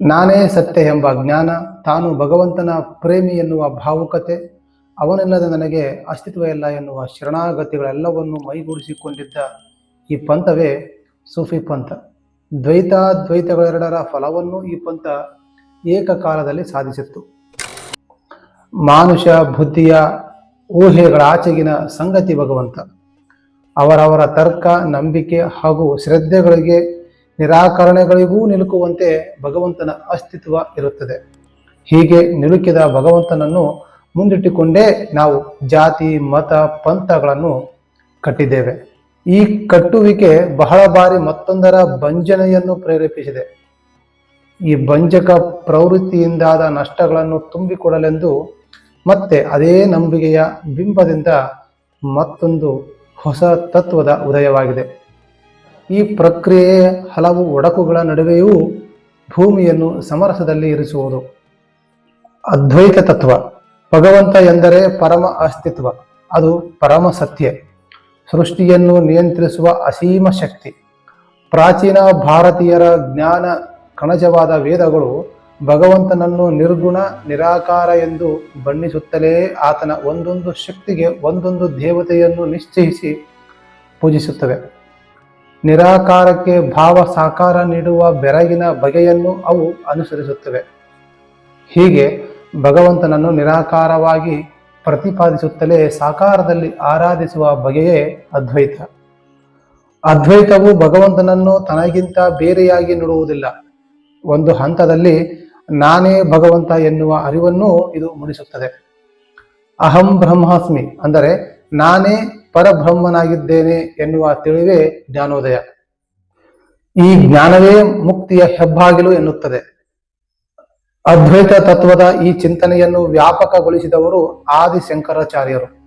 ನಾನೇ ಸತ್ಯ ಎಂಬ ಜ್ಞಾನ, ತಾನು ಭಗವಂತನ ಪ್ರೇಮಿ ಎನ್ನುವ ಭಾವುಕತೆ, ಅವನಿಲ್ಲದೆ ನನಗೆ ಅಸ್ತಿತ್ವ ಇಲ್ಲ ಎನ್ನುವ ಶರಣಾಗತಿಗಳೆಲ್ಲವನ್ನು ಮೈಗೂಡಿಸಿಕೊಂಡಿದ್ದ ಈ ಪಂಥವೇ ಸೂಫಿ ಪಂಥ. ದ್ವೈತಾದ್ವೈತಗಳೆರಡರ ಫಲವನ್ನು ಈ ಪಂಥ ಏಕಕಾಲದಲ್ಲಿ ಸಾಧಿಸಿತ್ತು. ಮಾನುಷ ಬುದ್ಧಿಯ ಊಹೆಗಳ ಆಚೆಗಿನ ಸಂಗತಿ ಭಗವಂತ. ಅವರವರ ತರ್ಕ, ನಂಬಿಕೆ ಹಾಗೂ ಶ್ರದ್ಧೆಗಳಿಗೆ ನಿರಾಕರಣೆಗಳಿಗೂ ನಿಲುಕುವಂತೆ ಭಗವಂತನ ಅಸ್ತಿತ್ವ ಇರುತ್ತದೆ. ಹೀಗೆ ನಿಲುಕಿದ ಭಗವಂತನನ್ನು ಮುಂದಿಟ್ಟುಕೊಂಡೇ ನಾವು ಜಾತಿ, ಮತ, ಪಂಥಗಳನ್ನು ಕಟ್ಟಿದ್ದೇವೆ. ಈ ಕಟ್ಟುವಿಕೆ ಬಹಳ ಬಾರಿ ಮತ್ತೊಂದರ ಭಂಜನೆಯನ್ನು ಪ್ರೇರೇಪಿಸಿದೆ. ಈ ಭಂಜಕ ಪ್ರವೃತ್ತಿಯಿಂದಾದ ನಷ್ಟಗಳನ್ನು ತುಂಬಿಕೊಡಲೆಂದು ಮತ್ತೆ ಅದೇ ನಂಬಿಕೆಯ ಬಿಂಬದಿಂದ ಮತ್ತೊಂದು ಹೊಸ ತತ್ವದ ಉದಯವಾಗಿದೆ. ಈ ಪ್ರಕ್ರಿಯೆ ಹಲವು ಒಡಕುಗಳ ನಡುವೆಯೂ ಭೂಮಿಯನ್ನು ಸಮರಸದಲ್ಲಿ ಇರಿಸುವುದು. ಅದ್ವೈತ ತತ್ವ, ಭಗವಂತ ಎಂದರೆ ಪರಮ ಅಸ್ತಿತ್ವ, ಅದು ಪರಮ ಸತ್ಯ. ಸೃಷ್ಟಿಯನ್ನು ನಿಯಂತ್ರಿಸುವ ಅಸೀಮ ಶಕ್ತಿ. ಪ್ರಾಚೀನ ಭಾರತೀಯರ ಜ್ಞಾನ ಕಣಜವಾದ ವೇದಗಳು ಭಗವಂತನನ್ನು ನಿರ್ಗುಣ, ನಿರಾಕಾರ ಎಂದು ಬಣ್ಣಿಸುತ್ತಲೇ ಆತನ ಒಂದೊಂದು ಶಕ್ತಿಗೆ ಒಂದೊಂದು ದೇವತೆಯನ್ನು ನಿಶ್ಚಯಿಸಿ ಪೂಜಿಸುತ್ತವೆ. ನಿರಾಕಾರಕ್ಕೆ ಭಾವ ಸಾಕಾರ ನೀಡುವ ಬೆರಗಿನ ಬಗೆಯನ್ನು ಅವು ಅನುಸರಿಸುತ್ತವೆ. ಹೀಗೆ ಭಗವಂತನನ್ನು ನಿರಾಕಾರವಾಗಿ ಪ್ರತಿಪಾದಿಸುತ್ತಲೇ ಸಾಕಾರದಲ್ಲಿ ಆರಾಧಿಸುವ ಬಗೆಯೇ ಅದ್ವೈತ. ಅದ್ವೈತವು ಭಗವಂತನನ್ನು ತನಗಿಂತ ಬೇರೆಯಾಗಿ ನೋಡುವುದಿಲ್ಲ. ಒಂದು ಹಂತದಲ್ಲಿ ನಾನೇ ಭಗವಂತ ಎನ್ನುವ ಅರಿವನ್ನು ಇದು ಮೂಡಿಸುತ್ತದೆ. ಅಹಂ ಬ್ರಹ್ಮಾಸ್ಮಿ ಅಂದರೆ ನಾನೇ ಪರಬ್ರಹ್ಮನಾಗಿದ್ದೇನೆ ಎನ್ನುವ ತಿಳಿವೇ ಜ್ಞಾನೋದಯ. ಈ ಜ್ಞಾನವೇ ಮುಕ್ತಿಯ ಹೆಬ್ಬಾಗಿಲು ಎನ್ನುತ್ತದೆ. ಅದ್ವೈತ ತತ್ವದ ಈ ಚಿಂತನೆಯನ್ನು ವ್ಯಾಪಕಗೊಳಿಸಿದವರು ಆದಿಶಂಕರಾಚಾರ್ಯರು.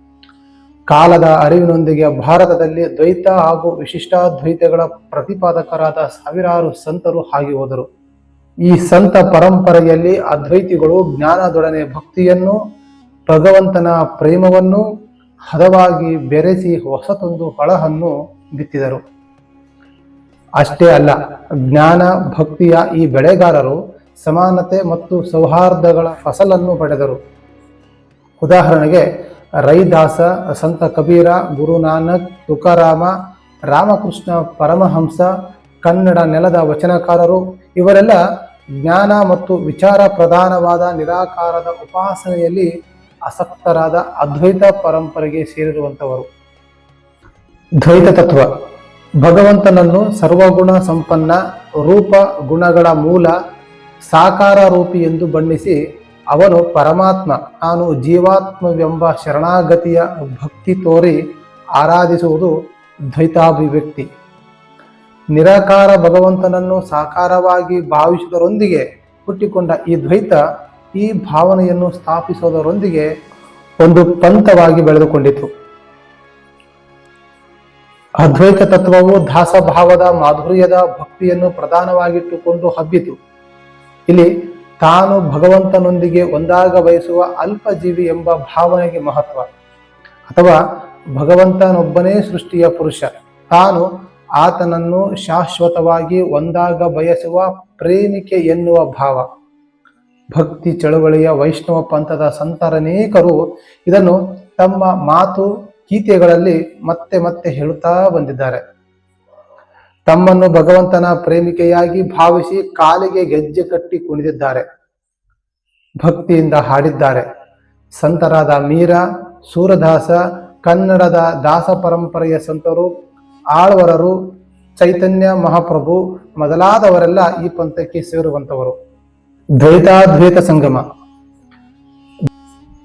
ಕಾಲದ ಅರಿವಿನೊಂದಿಗೆ ಭಾರತದಲ್ಲಿ ದ್ವೈತ ಹಾಗೂ ವಿಶಿಷ್ಟಾದ್ವೈತಗಳ ಪ್ರತಿಪಾದಕರಾದ ಸಾವಿರಾರು ಸಂತರು ಹಾಗೆ ಹೋದರು. ಈ ಸಂತ ಪರಂಪರೆಯಲ್ಲಿ ಅದ್ವೈತಿಗಳು ಜ್ಞಾನದೊಡನೆ ಭಕ್ತಿಯನ್ನು, ಭಗವಂತನ ಪ್ರೇಮವನ್ನು ಹದವಾಗಿ ಬೆರೆಸಿ ಹೊಸತೊಂದು ಹೊಳಹನ್ನು ಬಿತ್ತಿದರು. ಅಷ್ಟೇ ಅಲ್ಲ, ಜ್ಞಾನ, ಭಕ್ತಿಯ ಈ ಬೆಳೆಗಾರರು ಸಮಾನತೆ ಮತ್ತು ಸೌಹಾರ್ದಗಳ ಫಸಲನ್ನು ಪಡೆದರು. ಉದಾಹರಣೆಗೆ, ರೈದಾಸ, ಸಂತ ಕಬೀರ, ಗುರುನಾನಕ್, ತುಕಾರಾಮ, ರಾಮಕೃಷ್ಣ ಪರಮಹಂಸ, ಕನ್ನಡ ನೆಲದ ವಚನಕಾರರು, ಇವರೆಲ್ಲ ಜ್ಞಾನ ಮತ್ತು ವಿಚಾರ ಪ್ರಧಾನವಾದ ನಿರಾಕಾರದ ಉಪಾಸನೆಯಲ್ಲಿ ಆಸಕ್ತರಾದ ಅದ್ವೈತ ಪರಂಪರೆಗೆ ಸೇರಿರುವಂತವರು. ದ್ವೈತ ತತ್ವ. ಭಗವಂತನನ್ನು ಸರ್ವಗುಣ ಸಂಪನ್ನ ರೂಪ ಗುಣಗಳ ಮೂಲ ಸಾಕಾರ ರೂಪಿ ಎಂದು ಬಣ್ಣಿಸಿ ಅವನು ಪರಮಾತ್ಮ ನಾನು ಜೀವಾತ್ಮವೆಂಬ ಶರಣಾಗತಿಯ ಭಕ್ತಿ ತೋರಿ ಆರಾಧಿಸುವುದು ದ್ವೈತಾಭಿವ್ಯಕ್ತಿ. ನಿರಾಕಾರ ಭಗವಂತನನ್ನು ಸಾಕಾರವಾಗಿ ಭಾವಿಸುವುದರೊಂದಿಗೆ ಹುಟ್ಟಿಕೊಂಡ ಈ ದ್ವೈತ ಈ ಭಾವನೆಯನ್ನು ಸ್ಥಾಪಿಸುವುದರೊಂದಿಗೆ ಒಂದು ಪಂಥವಾಗಿ ಬೆಳೆದುಕೊಂಡಿತು. ಅದ್ವೈತ ತತ್ವವು ದಾಸಭಾವದ ಮಾಧುರ್ಯದ ಭಕ್ತಿಯನ್ನು ಪ್ರಧಾನವಾಗಿಟ್ಟುಕೊಂಡು ಹಬ್ಬಿತು. ಇಲ್ಲಿ ತಾನು ಭಗವಂತನೊಂದಿಗೆ ಒಂದಾಗ ಬಯಸುವ ಅಲ್ಪಜೀವಿ ಎಂಬ ಭಾವನೆಗೆ ಮಹತ್ವ. ಅಥವಾ ಭಗವಂತನೊಬ್ಬನೇ ಸೃಷ್ಟಿಯ ಪುರುಷ. ತಾನು ಆತನನ್ನು ಶಾಶ್ವತವಾಗಿ ಒಂದಾಗ ಬಯಸುವ ಪ್ರೇಮಿಕೆ ಎನ್ನುವ ಭಾವ. ಭಕ್ತಿ ಚಳುವಳಿಯ ವೈಷ್ಣವ ಪಂಥದ ಸಂತರನೇಕರು ಇದನ್ನು ತಮ್ಮ ಮಾತು ಗೀತೆಗಳಲ್ಲಿ ಮತ್ತೆ ಮತ್ತೆ ಹೇಳುತ್ತಾ ಬಂದಿದ್ದಾರೆ. ತಮ್ಮನ್ನು ಭಗವಂತನ ಪ್ರೇಮಿಕೆಯಾಗಿ ಭಾವಿಸಿ ಕಾಲಿಗೆ ಗೆಜ್ಜೆ ಕಟ್ಟಿ ಕುಣಿದಿದ್ದಾರೆ. ಭಕ್ತಿಯಿಂದ ಹಾಡಿದ್ದಾರೆ. ಸಂತರಾದ ಮೀರಾ, ಸೂರದಾಸ, ಕನ್ನಡದ ದಾಸ ಪರಂಪರೆಯ ಸಂತರು, ಆಳ್ವರರು, ಚೈತನ್ಯ ಮಹಾಪ್ರಭು ಮೊದಲಾದವರೆಲ್ಲ ಈ ಪಂಥಕ್ಕೆ ಸೇರುವಂತವರು ದ್ವೈತಾದ್ವೈತ ಸಂಗಮ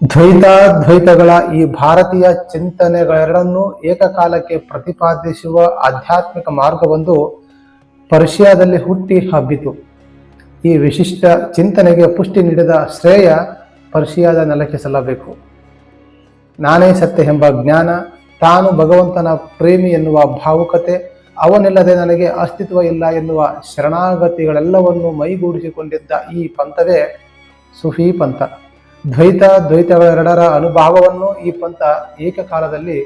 ದ್ವೈತಾದ್ವೈತಗಳ ಈ ಭಾರತೀಯ ಚಿಂತನೆಗಳೆರಡನ್ನೂ ಏಕಕಾಲಕ್ಕೆ ಪ್ರತಿಪಾದಿಸುವ ಆಧ್ಯಾತ್ಮಿಕ ಮಾರ್ಗವೊಂದು ಪರ್ಷಿಯಾದಲ್ಲಿ ಹುಟ್ಟಿ ಹಬ್ಬಿತು. ಈ ವಿಶಿಷ್ಟ ಚಿಂತನೆಗೆ ಪುಷ್ಟಿ ನೀಡಿದ ಶ್ರೇಯ ಪರ್ಷಿಯಾದ ನೆಲಕ್ಕೆ ಸಲ್ಲಬೇಕು. ನಾನೇ ಸತ್ಯ ಎಂಬ ಜ್ಞಾನ, ತಾನು ಭಗವಂತನ ಪ್ರೇಮಿ ಎನ್ನುವ ಭಾವುಕತೆ ಅವನಿಲ್ಲದೆ ನನಗೆ ಅಸ್ತಿತ್ವ ಇಲ್ಲ ಎನ್ನುವ ಶರಣಾಗತಿಗಳೆಲ್ಲವನ್ನು ಮೈಗೂಡಿಸಿಕೊಂಡಿದ್ದ ಈ ಪಂಥವೇ ಸುಫಿ ಪಂಥ. ದ್ವೈತ ದ್ವೈತಗಳೆರಡರ ಅನುಭಾವವನ್ನು ಈ ಪಂಥ ಏಕಕಾಲದಲ್ಲಿ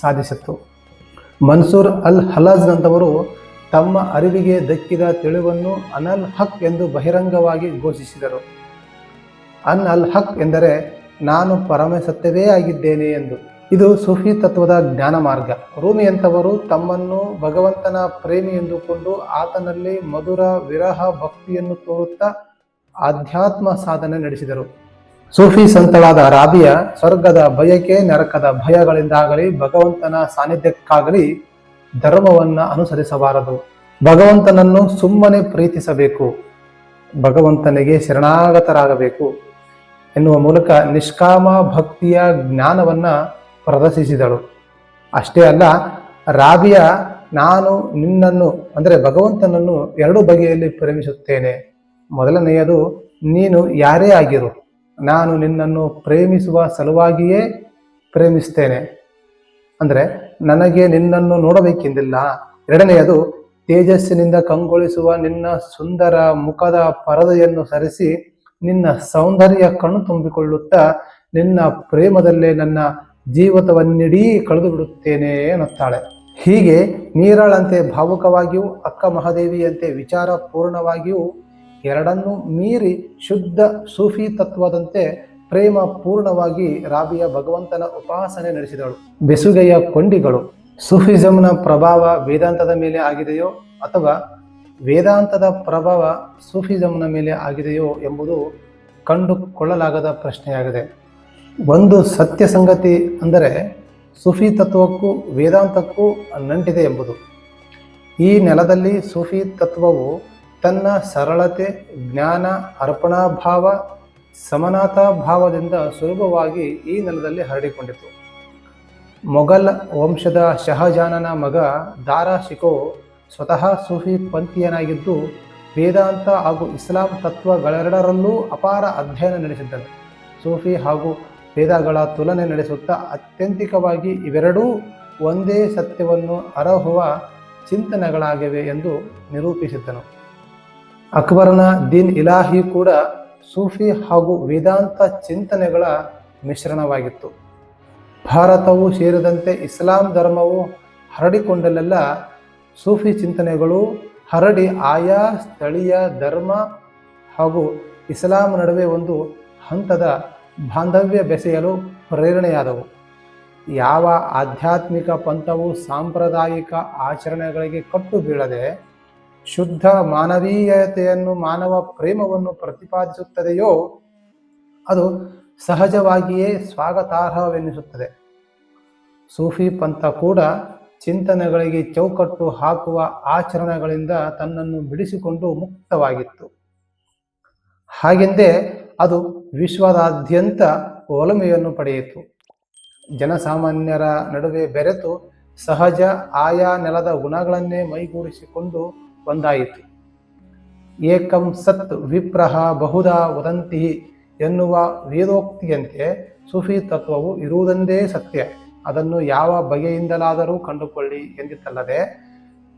ಸಾಧಿಸಿತ್ತು. ಮನ್ಸೂರ್ ಅಲ್ ಹಲಾಜ್ನಂತವರು ತಮ್ಮ ಅರಿವಿಗೆ ದಕ್ಕಿದ ತಿಳಿವನ್ನು ಅನಲ್ ಹಕ್ ಎಂದು ಬಹಿರಂಗವಾಗಿ ಘೋಷಿಸಿದರು. ಅನ್ ಅಲ್ ಹಕ್ ಎಂದರೆ, ನಾನು ಪರಮ ಸತ್ಯವೇ ಆಗಿದ್ದೇನೆ ಎಂದು. ಇದು ಸೂಫಿ ತತ್ವದ ಜ್ಞಾನ ಮಾರ್ಗ. ರೂಮಿಯಂತವರು ತಮ್ಮನ್ನು ಭಗವಂತನ ಪ್ರೇಮಿ ಎಂದುಕೊಂಡು ಆತನಲ್ಲಿ ಮಧುರ ವಿರಹ ಭಕ್ತಿಯನ್ನು ತೋರುತ್ತಾ ಆಧ್ಯಾತ್ಮ ಸಾಧನೆ ನಡೆಸಿದರು. ಸೂಫಿ ಸಂತಳಾದ ರಾಬಿಯ ಸ್ವರ್ಗದ ಭಯಕ್ಕೆ ನರಕದ ಭಯಗಳಿಂದಾಗಲಿ ಭಗವಂತನ ಸಾನ್ನಿಧ್ಯಕ್ಕಾಗಲಿ ಧರ್ಮವನ್ನು ಅನುಸರಿಸಬಾರದು. ಭಗವಂತನನ್ನು ಸುಮ್ಮನೆ ಪ್ರೀತಿಸಬೇಕು. ಭಗವಂತನಿಗೆ ಶರಣಾಗತರಾಗಬೇಕು ಎನ್ನುವ ಮೂಲಕ ನಿಷ್ಕಾಮ ಭಕ್ತಿಯ ಜ್ಞಾನವನ್ನ ಪ್ರದರ್ಶಿಸಿದಳು. ಅಷ್ಟೇ ಅಲ್ಲ, ರಾಬಿಯ ನಾನು ನಿನ್ನನ್ನು, ಅಂದರೆ ಭಗವಂತನನ್ನು ಎರಡು ಬಗೆಯಲ್ಲಿ ಪ್ರೇಮಿಸುತ್ತೇನೆ. ಮೊದಲನೆಯದು, ನೀನು ಯಾರೇ ಆಗಿರು, ನಾನು ನಿನ್ನನ್ನು ಪ್ರೇಮಿಸುವ ಸಲುವಾಗಿಯೇ ಪ್ರೇಮಿಸ್ತೇನೆ. ಅಂದರೆ, ನನಗೆ ನಿನ್ನನ್ನು ನೋಡಬೇಕೆಂದಿಲ್ಲ. ಎರಡನೆಯದು, ತೇಜಸ್ಸಿನಿಂದ ಕಂಗೊಳಿಸುವ ನಿನ್ನ ಸುಂದರ ಮುಖದ ಪರದೆಯನ್ನು ಸರಿಸಿ ನಿನ್ನ ಸೌಂದರ್ಯ ಕಣ್ಣು ತುಂಬಿಕೊಳ್ಳುತ್ತಾ ನಿನ್ನ ಪ್ರೇಮದಲ್ಲೇ ನನ್ನ ಜೀವಿತವನ್ನಿಡೀ ಕಳೆದು ಬಿಡುತ್ತೇನೆ ಅನ್ನುತ್ತಾಳೆ. ಹೀಗೆ ನೀರಾಳಂತೆ ಭಾವುಕವಾಗಿಯೂ, ಅಕ್ಕ ಮಹಾದೇವಿಯಂತೆ ವಿಚಾರ ಪೂರ್ಣವಾಗಿಯೂ, ಎರಡನ್ನೂ ಮೀರಿ ಶುದ್ಧ ಸೂಫಿ ತತ್ವದಂತೆ ಪ್ರೇಮ ಪೂರ್ಣವಾಗಿ ರಾಬಿಯ ಭಗವಂತನ ಉಪಾಸನೆ ನಡೆಸಿದಳು. ಬೆಸುಗೆಯ ಕೊಂಡಿಗಳು, ಸೂಫಿಸಂನ ಪ್ರಭಾವ ವೇದಾಂತದ ಮೇಲೆ ಆಗಿದೆಯೋ ಅಥವಾ ವೇದಾಂತದ ಪ್ರಭಾವ ಸೂಫಿಸಂನ ಮೇಲೆ ಆಗಿದೆಯೋ ಎಂಬುದು ಕಂಡುಕೊಳ್ಳಲಾಗದ ಪ್ರಶ್ನೆಯಾಗಿದೆ. ಒಂದು ಸತ್ಯ ಸಂಗತಿ ಅಂದರೆ ಸೂಫಿ ತತ್ವಕ್ಕೂ ವೇದಾಂತಕ್ಕೂ ನಂಟಿದೆ ಎಂಬುದು. ಈ ನೆಲದಲ್ಲಿ ಸೂಫಿ ತತ್ವವು ತನ್ನ ಸರಳತೆ, ಜ್ಞಾನ, ಅರ್ಪಣಾಭಾವ ಸಮನಾಥ ಭಾವದಿಂದ ಸುಲಭವಾಗಿ ಈ ನೆಲದಲ್ಲಿ ಹರಡಿಕೊಂಡಿತು. ಮೊಘಲ್ ವಂಶದ ಶಹಜಾನನ ಮಗ ದಾರಾ ಶಿಕೋ ಸ್ವತಃ ಸೂಫಿ ಪಂಥೀಯನಾಗಿದ್ದು, ವೇದಾಂತ ಹಾಗೂ ಇಸ್ಲಾಂ ತತ್ವಗಳೆರಡರಲ್ಲೂ ಅಪಾರ ಅಧ್ಯಯನ ನಡೆಸಿದ್ದನು. ಸೂಫಿ ಹಾಗೂ ವೇದಗಳ ತುಲನೆ ನಡೆಸುತ್ತಾ ಅತ್ಯಂತಿಕವಾಗಿ ಇವೆರಡೂ ಒಂದೇ ಸತ್ಯವನ್ನು ಅರಹುವ ಚಿಂತನೆಗಳಾಗಿವೆ ಎಂದು ನಿರೂಪಿಸಿದ್ದನು. ಅಕ್ಬರನ ದೀನ್ ಇಲಾಹಿ ಕೂಡ ಸೂಫಿ ಹಾಗೂ ವೇದಾಂತ ಚಿಂತನೆಗಳ ಮಿಶ್ರಣವಾಗಿತ್ತು. ಭಾರತವು ಸೇರಿದಂತೆ ಇಸ್ಲಾಂ ಧರ್ಮವು ಹರಡಿಕೊಂಡಲ್ಲೆಲ್ಲ ಸೂಫಿ ಚಿಂತನೆಗಳು ಹರಡಿ ಆಯಾ ಸ್ಥಳೀಯ ಧರ್ಮ ಹಾಗೂ ಇಸ್ಲಾಂ ನಡುವೆ ಒಂದು ಹಂತದ ಬಾಂಧವ್ಯ ಬೆಸೆಯಲು ಪ್ರೇರಣೆಯಾದವು. ಯಾವ ಆಧ್ಯಾತ್ಮಿಕ ಪಂಥವು ಸಾಂಪ್ರದಾಯಿಕ ಆಚರಣೆಗಳಿಗೆ ಕಟ್ಟು ಬೀಳದೆ ಶುದ್ಧ ಮಾನವೀಯತೆಯನ್ನು ಮಾನವ ಪ್ರೇಮವನ್ನು ಪ್ರತಿಪಾದಿಸುತ್ತದೆಯೋ, ಅದು ಸಹಜವಾಗಿಯೇ ಸ್ವಾಗತಾರ್ಹವೆನ್ನಿಸುತ್ತದೆ ಸೂಫಿ ಪಂಥ ಕೂಡ ಚಿಂತನೆಗಳಿಗೆ ಚೌಕಟ್ಟು ಹಾಕುವ ಆಚರಣೆಗಳಿಂದ ತನ್ನನ್ನು ಬಿಡಿಸಿಕೊಂಡು ಮುಕ್ತವಾಗಿತ್ತು. ಹಾಗೆಂದೇ ಅದು ವಿಶ್ವದಾದ್ಯಂತ ಒಲಮೆಯನ್ನು ಪಡೆಯಿತು. ಜನಸಾಮಾನ್ಯರ ನಡುವೆ ಬೆರೆತು ಸಹಜ ಆಯಾ ನೆಲದ ಗುಣಗಳನ್ನೇ ಮೈಗೂಡಿಸಿಕೊಂಡು ಒಂದಾಯಿತು ಏಕಂ ಸತ್ ವಿಪ್ರಹ ಬಹುಧಾ ವದಂತಿ ಎನ್ನುವ ವೇದೋಕ್ತಿಯಂತೆ ಸೂಫಿ ತತ್ವವು ಇರುವುದೊಂದೇ ಸತ್ಯ. ಅದನ್ನು ಯಾವ ಬಗೆಯಿಂದಲಾದರೂ ಕಂಡುಕೊಳ್ಳಿ ಎಂದಿತ್ತಲ್ಲದೆ,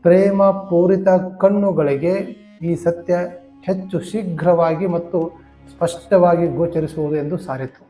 ಪ್ರೇಮ ಪೂರಿತ ಕಣ್ಣುಗಳಿಗೆ ಈ ಸತ್ಯ ಹೆಚ್ಚು ಶೀಘ್ರವಾಗಿ ಮತ್ತು ಸ್ಪಷ್ಟವಾಗಿ ಗೋಚರಿಸುವುದು ಎಂದು ಸಾರಿತು.